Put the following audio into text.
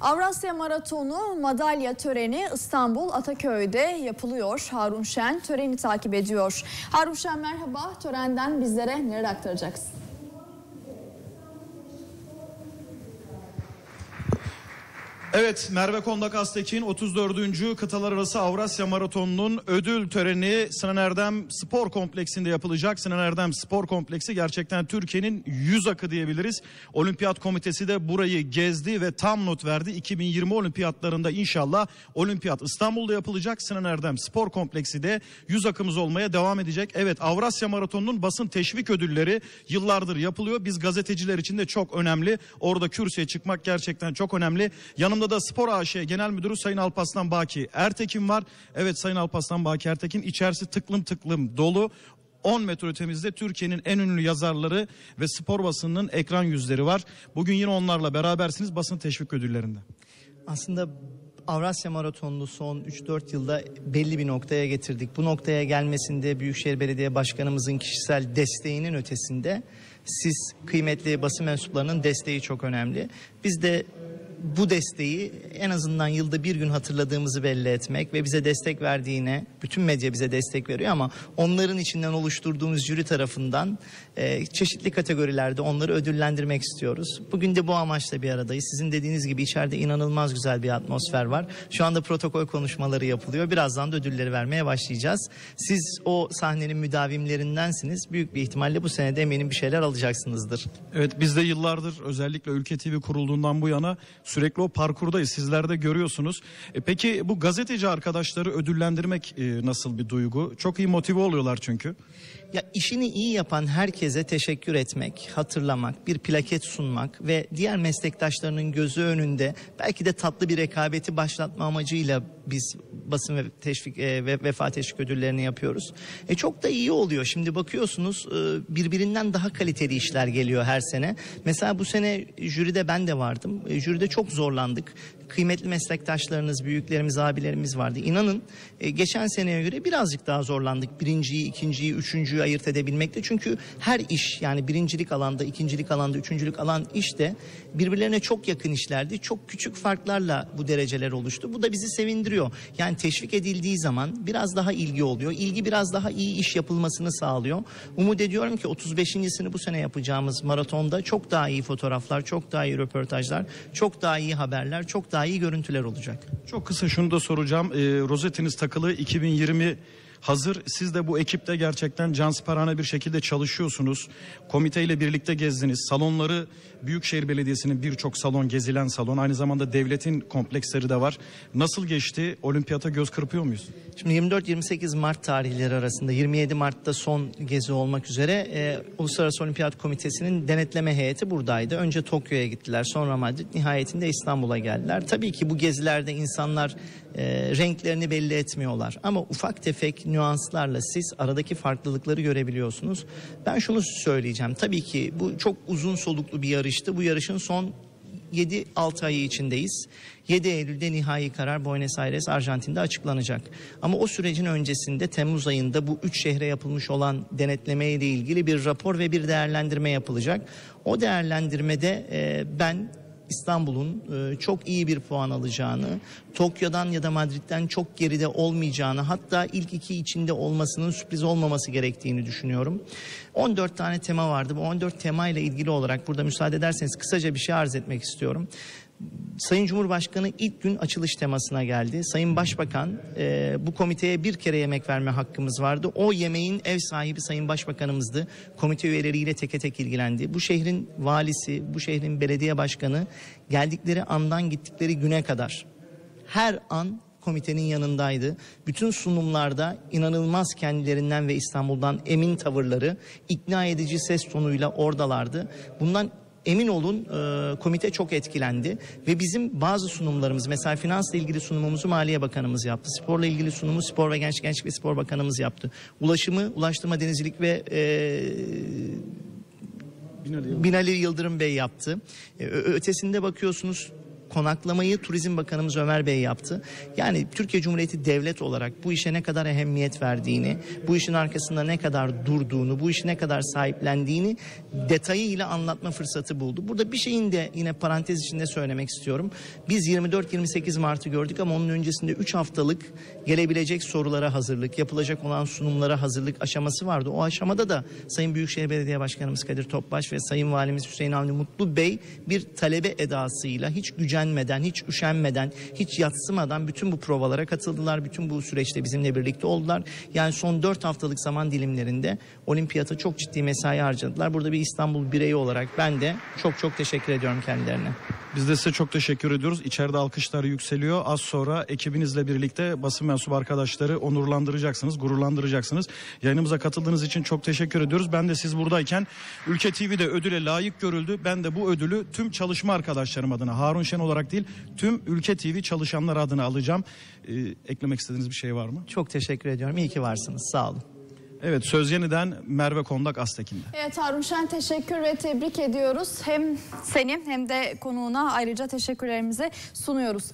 Avrasya Maratonu madalya töreni İstanbul Ataköy'de yapılıyor. Harun Şen töreni takip ediyor. Harun Şen merhaba. Törenden bizlere neler aktaracaksın? Evet Merve Kondak Aztekin 34. Kıtalar Arası Avrasya Maratonu'nun ödül töreni Sinan Erdem Spor Kompleksi'nde yapılacak. Sinan Erdem Spor Kompleksi gerçekten Türkiye'nin yüz akı diyebiliriz. Olimpiyat Komitesi de burayı gezdi ve tam not verdi. 2020 olimpiyatlarında inşallah olimpiyat İstanbul'da yapılacak. Sinan Erdem Spor Kompleksi de yüz akımız olmaya devam edecek. Evet Avrasya Maratonu'nun basın teşvik ödülleri yıllardır yapılıyor. Biz gazeteciler için de çok önemli. Orada kürsüye çıkmak gerçekten çok önemli. Yanımda da Spor AŞ Genel Müdürü Sayın Alpaslan Baki Ertekin var. Evet Sayın Alpaslan Baki Ertekin içerisi tıklım tıklım dolu. 10 metre ötemizde Türkiye'nin en ünlü yazarları ve spor basınının ekran yüzleri var. Bugün yine onlarla berabersiniz basın teşvik ödüllerinde. Aslında Avrasya Maratonu'nu son 3-4 yılda belli bir noktaya getirdik. Bu noktaya gelmesinde Büyükşehir Belediye Başkanımızın kişisel desteğinin ötesinde siz kıymetli basın mensuplarının desteği çok önemli. Biz de bu desteği en azından yılda bir gün hatırladığımızı belli etmek ve bize destek verdiğine, bütün medya bize destek veriyor ama onların içinden oluşturduğumuz jüri tarafından e, çeşitli kategorilerde onları ödüllendirmek istiyoruz. Bugün de bu amaçla bir aradayız. Sizin dediğiniz gibi içeride inanılmaz güzel bir atmosfer var. Şu anda protokol konuşmaları yapılıyor. Birazdan da ödülleri vermeye başlayacağız. Siz o sahnenin müdavimlerindensiniz. Büyük bir ihtimalle bu senede eminim bir şeyler alacaksınızdır. Evet biz de yıllardır özellikle Ülke TV kurulduğundan bu yana sürekli o parkurdayız. Sizler de görüyorsunuz. E, peki bu gazeteci arkadaşları ödüllendirmek e, nasıl bir duygu? Çok iyi motive oluyorlar çünkü. Ya işini iyi yapan herkese teşekkür etmek, hatırlamak, bir plaket sunmak ve diğer meslektaşlarının gözü önünde belki de tatlı bir rekabeti başlatma amacıyla biz basın ve teşvik e, ve vefa teşvik ödüllerini yapıyoruz. E çok da iyi oluyor. Şimdi bakıyorsunuz e, birbirinden daha kaliteli işler geliyor her sene. Mesela bu sene jüride ben de vardım. E, jüride çok zorlandık. Kıymetli meslektaşlarınız, büyüklerimiz, abilerimiz vardı. İnanın e, geçen seneye göre birazcık daha zorlandık. Birinciyi, ikinciyi, üçüncüyü ayırt edebilmekte. Çünkü her iş yani birincilik alanda, ikincilik alanda, üçüncülük alan işte birbirlerine çok yakın işlerdi. Çok küçük farklarla bu dereceler oluştu. Bu da bizi sevindiriyor. Yani teşvik edildiği zaman biraz daha ilgi oluyor. İlgi biraz daha iyi iş yapılmasını sağlıyor. Umut ediyorum ki 35.sini bu sene yapacağımız maratonda çok daha iyi fotoğraflar, çok daha iyi röportajlar, çok daha iyi haberler, çok daha iyi görüntüler olacak. Çok kısa şunu da soracağım. E, rozetiniz takılı 2020 hazır. Siz de bu ekipte gerçekten cansperane bir şekilde çalışıyorsunuz. Komiteyle birlikte gezdiniz. Salonları Büyükşehir Belediyesi'nin birçok salon gezilen salon. Aynı zamanda devletin kompleksleri de var. Nasıl geçti? Olimpiyata göz kırpıyor muyuz? Şimdi 24-28 Mart tarihleri arasında 27 Mart'ta son gezi olmak üzere e, Uluslararası Olimpiyat Komitesi'nin denetleme heyeti buradaydı. Önce Tokyo'ya gittiler sonra Madrid nihayetinde İstanbul'a geldiler. Tabii ki bu gezilerde insanlar e, renklerini belli etmiyorlar ama ufak tefek nüanslarla siz aradaki farklılıkları görebiliyorsunuz. Ben şunu söyleyeceğim tabii ki bu çok uzun soluklu bir yarıştı. Bu yarışın son 7-6 ayı içindeyiz. 7 Eylül'de nihai karar Buenos Aires, Arjantin'de açıklanacak. Ama o sürecin öncesinde Temmuz ayında bu üç şehre yapılmış olan denetleme ile ilgili bir rapor ve bir değerlendirme yapılacak. O değerlendirmede e, ben İstanbul'un e, çok iyi bir puan alacağını, Tokyo'dan ya da Madrid'den çok geride olmayacağını, hatta ilk iki içinde olmasının sürpriz olmaması gerektiğini düşünüyorum. 14 tane tema vardı. Bu 14 tema ile ilgili olarak burada müsaade ederseniz kısaca bir şey arz etmek istiyorum. Sayın Cumhurbaşkanı ilk gün açılış temasına geldi. Sayın Başbakan e, bu komiteye bir kere yemek verme hakkımız vardı. O yemeğin ev sahibi Sayın Başbakanımızdı. Komite üyeleriyle teke tek ilgilendi. Bu şehrin valisi, bu şehrin belediye başkanı geldikleri andan gittikleri güne kadar her an komitenin yanındaydı. Bütün sunumlarda inanılmaz kendilerinden ve İstanbul'dan emin tavırları, ikna edici ses tonuyla oradalardı. Bundan emin olun e, komite çok etkilendi ve bizim bazı sunumlarımız mesela finansla ilgili sunumumuzu Maliye Bakanımız yaptı. Sporla ilgili sunumu Spor ve Genç Gençlik ve Spor Bakanımız yaptı. Ulaşımı Ulaştırma Denizcilik ve e, Binali Yıldırım Bey yaptı. E, ötesinde bakıyorsunuz konaklamayı Turizm Bakanımız Ömer Bey yaptı. Yani Türkiye Cumhuriyeti devlet olarak bu işe ne kadar ehemmiyet verdiğini, bu işin arkasında ne kadar durduğunu, bu işi ne kadar sahiplendiğini detayıyla anlatma fırsatı buldu. Burada bir şeyin de yine parantez içinde söylemek istiyorum. Biz 24-28 Mart'ı gördük ama onun öncesinde 3 haftalık gelebilecek sorulara hazırlık, yapılacak olan sunumlara hazırlık aşaması vardı. O aşamada da Sayın Büyükşehir Belediye Başkanımız Kadir Topbaş ve Sayın Valimiz Hüseyin Avni Mutlu Bey bir talebe edasıyla hiç gücenmeden, hiç üşenmeden, hiç yatsımadan bütün bu provalara katıldılar. Bütün bu süreçte bizimle birlikte oldular. Yani son 4 haftalık zaman dilimlerinde olimpiyata çok ciddi mesai harcadılar. Burada bir İstanbul bireyi olarak ben de çok çok teşekkür ediyorum kendilerine. Biz de size çok teşekkür ediyoruz. İçeride alkışlar yükseliyor. Az sonra ekibinizle birlikte basın mensubu arkadaşları onurlandıracaksınız, gururlandıracaksınız. Yayınımıza katıldığınız için çok teşekkür ediyoruz. Ben de siz buradayken Ülke TV'de ödüle layık görüldü. Ben de bu ödülü tüm çalışma arkadaşlarım adına, Harun Şen olarak değil, tüm Ülke TV çalışanları adına alacağım. Ee, eklemek istediğiniz bir şey var mı? Çok teşekkür ediyorum. İyi ki varsınız. Sağ olun. Evet, söz yeniden Merve Kondak Astekin'de. Evet Harun Şen teşekkür ve tebrik ediyoruz. Hem seni hem de konuğuna ayrıca teşekkürlerimizi sunuyoruz.